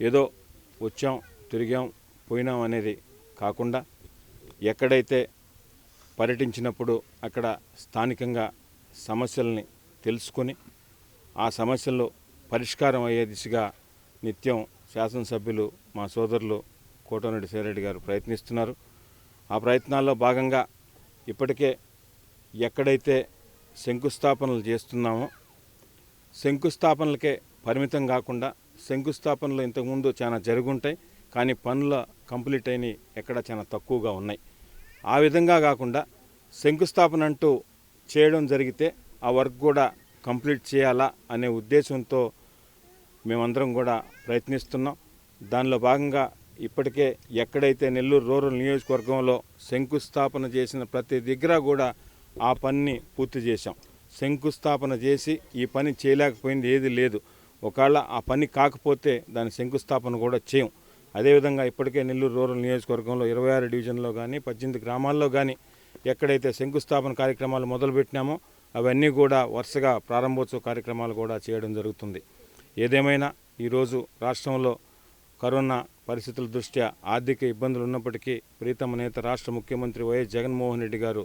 ఏదో వచ్చాం తిరిగాం పోయినాం అనేది కాకుండా ఎక్కడైతే పర్యటించినప్పుడు అక్కడ స్థానికంగా సమస్యల్ని తెలుసుకొని ఆ సమస్యలు పరిష్కారం అయ్యే దిశగా నిత్యం శాసనసభ్యులు మా సోదరులు కోటమిరెడ్డి సేరెడ్డి గారు ప్రయత్నిస్తున్నారు. ఆ ప్రయత్నాల్లో భాగంగా ఇప్పటికే ఎక్కడైతే శంకుస్థాపనలు చేస్తున్నామో శంకుస్థాపనలకే పరిమితం కాకుండా శంకుస్థాపనలు ఇంతకుముందు చాలా జరుగుంటాయి కానీ పనుల కంప్లీట్ అయినవి ఎక్కడ చాలా తక్కువగా ఉన్నాయి. ఆ విధంగా కాకుండా శంకుస్థాపన అంటూ చేయడం జరిగితే ఆ వర్క్ కూడా కంప్లీట్ చేయాలా అనే ఉద్దేశంతో మేమందరం కూడా ప్రయత్నిస్తున్నాం. దానిలో భాగంగా ఇప్పటికే ఎక్కడైతే నెల్లూరు రూరల్ నియోజకవర్గంలో శంకుస్థాపన చేసిన ప్రతి దగ్గర కూడా ఆ పనిని పూర్తి చేశాం. శంకుస్థాపన చేసి ఈ పని చేయలేకపోయింది ఏది లేదు. ఒకవేళ ఆ పని కాకపోతే దాని శంకుస్థాపన కూడా చేయం. అదేవిధంగా ఇప్పటికే నెల్లూరు రూరల్ నియోజకవర్గంలో ఇరవై ఆరు డివిజన్లో కానీ పద్దెనిమిది గ్రామాల్లో కానీ ఎక్కడైతే శంకుస్థాపన కార్యక్రమాలు మొదలుపెట్టినామో అవన్నీ కూడా వరుసగా ప్రారంభోత్సవ కార్యక్రమాలు కూడా చేయడం జరుగుతుంది. ఏదేమైనా ఈరోజు రాష్ట్రంలో కరోనా పరిస్థితుల దృష్ట్యా ఆర్థిక ఇబ్బందులు ఉన్నప్పటికీ ప్రీతమ నేత రాష్ట్ర ముఖ్యమంత్రి వైఎస్ జగన్మోహన్ రెడ్డి గారు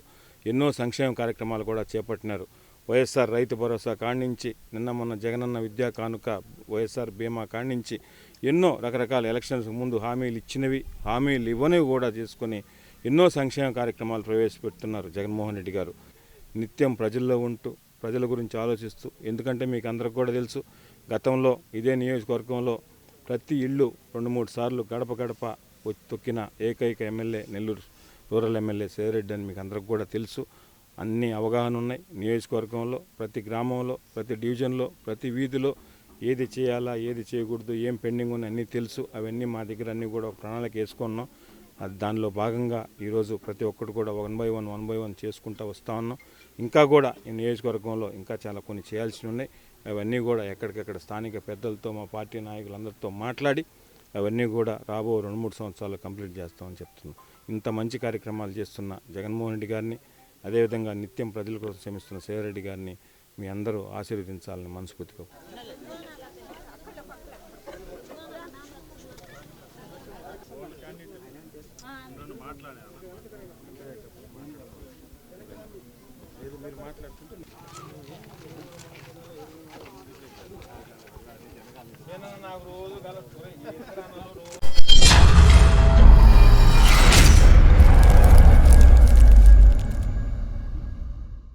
ఎన్నో సంక్షేమ కార్యక్రమాలు కూడా చేపట్టినారు. వైఎస్ఆర్ రైతు భరోసా కాణించి నిన్న మొన్న జగనన్న విద్యా కానుక వైఎస్ఆర్ బీమా కాణించి ఎన్నో రకరకాల ఎలక్షన్స్ ముందు హామీలు ఇచ్చినవి హామీలు ఇవ్వనివి కూడా చేసుకొని ఎన్నో సంక్షేమ కార్యక్రమాలు ప్రవేశపెడుతున్నారు జగన్మోహన్ రెడ్డి గారు. నిత్యం ప్రజల్లో ఉంటూ ప్రజల గురించి ఆలోచిస్తూ ఎందుకంటే మీకు అందరికి కూడా తెలుసు గతంలో ఇదే నియోజకవర్గంలో ప్రతి ఇల్లు రెండు మూడు సార్లు గడప గడప తొక్కిన ఏకైక ఎమ్మెల్యే నెల్లూరు రూరల్ ఎమ్మెల్యే సేరెడ్డి అని మీకు అందరికి కూడా తెలుసు. అన్ని అవగాహన ఉన్నాయి. నియోజకవర్గంలో ప్రతి గ్రామంలో ప్రతి డివిజన్లో ప్రతి వీధిలో ఏది చేయాలా ఏది చేయకూడదు ఏం పెండింగ్ ఉన్నాయి అన్నీ తెలుసు. అవన్నీ మా దగ్గర అన్నీ కూడా ఒక ప్రణాళిక వేసుకున్నాం. అది దానిలో భాగంగా ఈరోజు ప్రతి ఒక్కరు కూడా one by one one by one చేసుకుంటూ వస్తూ ఉన్నాం. ఇంకా కూడా ఈ నియోజకవర్గంలో ఇంకా చాలా కొన్ని చేయాల్సి ఉన్నాయి. అవన్నీ కూడా ఎక్కడికెక్కడ స్థానిక పెద్దలతో మా పార్టీ నాయకులందరితో మాట్లాడి అవన్నీ కూడా రాబో రెండు మూడు సంవత్సరాలు కంప్లీట్ చేస్తామని చెప్తున్నాం. ఇంత మంచి కార్యక్రమాలు చేస్తున్న జగన్మోహన్ రెడ్డి గారిని అదేవిధంగా నిత్యం ప్రజల కోసం శ్రమిస్తున్న శివరెడ్డి గారిని మీ అందరూ ఆశీర్వదించాలని మనస్ఫూర్తిగా నాకు రోజు